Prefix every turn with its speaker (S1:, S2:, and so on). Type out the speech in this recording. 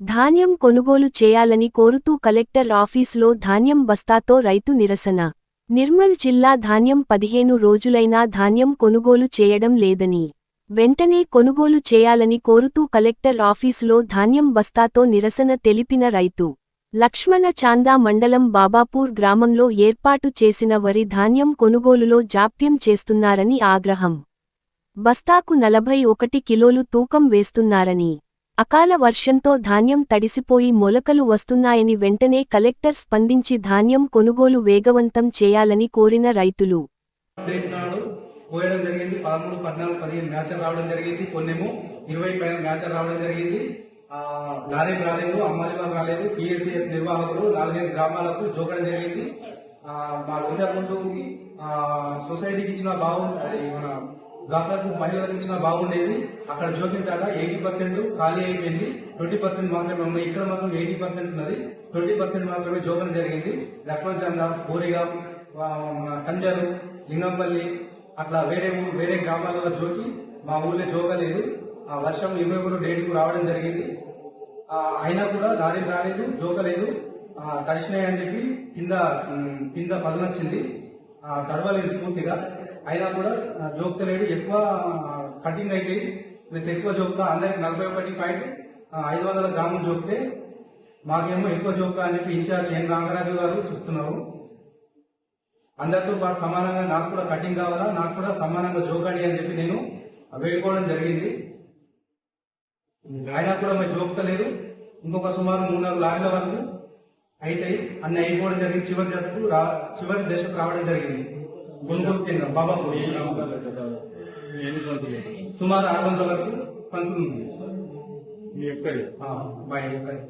S1: ధాన్యం కొనుగోలు చేయాలని కోరుతూ కలెక్టర్ ఆఫీసులో ధాన్యం బస్తాతో రైతు నిరసన. నిర్మల్ జిల్లా ధాన్యం పదిహేను రోజులైనా ధాన్యం కొనుగోలు చేయడం లేదని. వెంటనే కొనుగోలు చేయాలని కోరుతూ కలెక్టర్ ఆఫీసులో ధాన్యం బస్తాతో నిరసన తెలిపిన రైతు. లక్ష్మణ చాందా మండలం బాబాపూర్ గ్రామంలో ఏర్పాటు చేసిన వరి ధాన్యం కొనుగోలులో జాప్యం చేస్తున్నారని ఆగ్రహం. బస్తాకు నలభై ఒకటి కిలోలు తూకం వేస్తున్నారని. అకాల వర్షంతో ధాన్యం తడిసిపోయి మొలకలు వస్తున్నాయని వెంటనే కలెక్టర్ స్పందించి ధాన్యం కొనుగోలు వేగవంతం చేయాలని కోరిన రైతులు.
S2: పోయడం జరిగింది. పదమూడు పద్నాలుగు పదిహేను మ్యాచ్లు రావడం జరిగింది. కొన్నేమో ఇరవై పైన మ్యాచ్లు రావడం జరిగింది. ఆ, లారీలు రాలేదు అమ్మాలి రాలేదు పిఎస్సిఎస్ నిర్వాహకులు నాలుగైదు గ్రామాలకు జోకడం జరిగింది. మా ఇంతకుముందు సొసైటీకి ఇచ్చిన బాగుంది మన బ్లాక్లకు మహిళలకు ఇచ్చిన బాగుండేది. అక్కడ జోకిన తాట ఎయిటీ పర్సెంట్ ఖాళీ అయిపోయింది. ట్వంటీ పర్సెంట్ మాత్రమే ఉన్నాయి ఇక్కడ మాత్రం ఎయిటీ పర్సెంట్ ఉన్నది. ట్వంటీ పర్సెంట్ మాత్రమే జోకడం జరిగింది. లక్ష్మణ్ చంద కంజారు కంజరు లింగంపల్లి అట్లా వేరే ఊరు వేరే గ్రామాలలో జోకి మా ఊళ్ళో జోకలేదు ఆ వర్షం ఇరవై ఒకటో డేట్కు రావడం జరిగింది. అయినా కూడా రాలేదు రాలేదు జోకలేదు ఆ, అని చెప్పి కింద కింద పదనొచ్చింది. తడవలేదు పూర్తిగా. అయినా కూడా జోక్తలేడు ఎక్కువ కటింగ్ అయితే ప్లస్ ఎక్కువ జోక్తా. అందరికి నలభై ఒకటి పాయింట్ ఐదు వందల గ్రాములు జోక్తే మాకేమో ఎక్కువ జోక్తా అని చెప్పి ఇన్ఛార్జ్ ఎన్ రామరాజు గారు చెప్తున్నారు. అందరితో పాటు సమానంగా నాకు కూడా కటింగ్ కావాలా? నాకు కూడా సమానంగా జోకాడి అని చెప్పి నేను వేడుకోవడం జరిగింది. అయినా కూడా మరి జోక్తలేదు ఇంకొక సుమారు మూడు నాలుగు లారీల వరకు అయితాయి. అన్ని అయిపోవడం జరిగింది. చివరి జతకు రా చివరి దశకు రావడం జరిగింది. కొనుగోలు కేంద్రం బాబాపూర్
S3: సంతులు
S2: సుమారు ఆరు వందల వరకు పంతుంది
S3: మీ ఎక్కడి
S2: బాయ్ ఒక్కడే